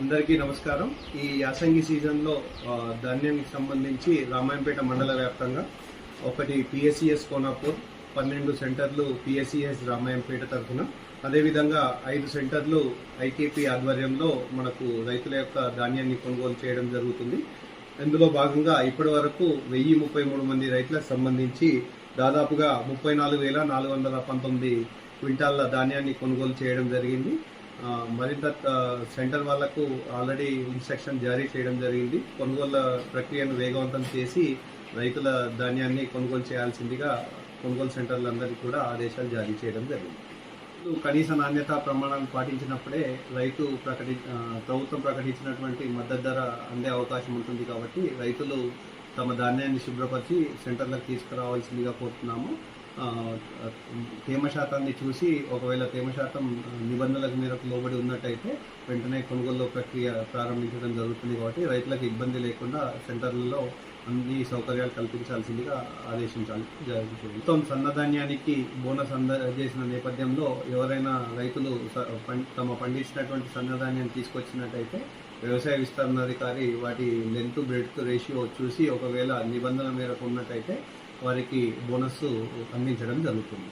అందరికీ నమస్కారం. ఈ యాసంగి సీజన్లో ధాన్యానికి సంబంధించి రామాయంపేట మండల వ్యాప్తంగా ఒకటి పిఎస్సిఎస్ కోనాపూర్ పన్నెండు సెంటర్లు పిఎస్సిఎస్ రామాయంపేట తరఫున. అదేవిధంగా ఐదు సెంటర్లు ఐకేపీ ఆధ్వర్యంలో మనకు రైతుల యొక్క ధాన్యాన్ని కొనుగోలు చేయడం జరుగుతుంది. ఇందులో భాగంగా ఇప్పటి వరకు వెయ్యి ముప్పై మూడు మంది రైతులకు సంబంధించి దాదాపుగా ముప్పై నాలుగు వేల నాలుగు వందల పంతొమ్మిది క్వింటాల్ల ధాన్యాన్ని కొనుగోలు చేయడం జరిగింది. మరింత సెంటర్ వాళ్ళకు ఆల్రెడీ ఇన్స్ట్రక్షన్ జారీ చేయడం జరిగింది. కొనుగోలు ప్రక్రియను వేగవంతం చేసి రైతుల ధాన్యాన్ని కొనుగోలు చేయాల్సిందిగా కొనుగోలు సెంటర్లందరికీ కూడా ఆదేశాలు జారీ చేయడం జరిగింది. కనీస నాణ్యత ప్రమాణాలు పాటించినప్పుడే రైతు ప్రకటి ప్రభుత్వం ప్రకటించినటువంటి మద్దతు ధర అందే అవకాశం ఉంటుంది కాబట్టి రైతులు తమ ధాన్యాన్ని శుభ్రపరిచి సెంటర్లకు తీసుకురావాల్సిందిగా కోరుతున్నాము. తేమ శాతాన్ని చూసి ఒకవేళ తేమ శాతం నిబంధనలకు మేరకు లోబడి ఉన్నట్టయితే వెంటనే కొనుగోలు ప్రక్రియ ప్రారంభించడం జరుగుతుంది కాబట్టి రైతులకు ఇబ్బంది లేకుండా సెంటర్లలో అన్ని సౌకర్యాలు కల్పించాల్సిందిగా ఆదేశించాలి. జరుగుతుంది మొత్తం సన్నధాన్యానికి బోనస్ అందజేసిన నేపథ్యంలో ఎవరైనా రైతులు తమ పండించినటువంటి సన్నధాన్యాన్ని తీసుకొచ్చినట్టయితే వ్యవసాయ విస్తరణాధికారి వాటి లెంత్ బ్రెడ్త్ రేషియో చూసి ఒకవేళ నిబంధన మేరకు ఉన్నట్టయితే వారికి బోనస్ అందించడం జరుగుతుంది.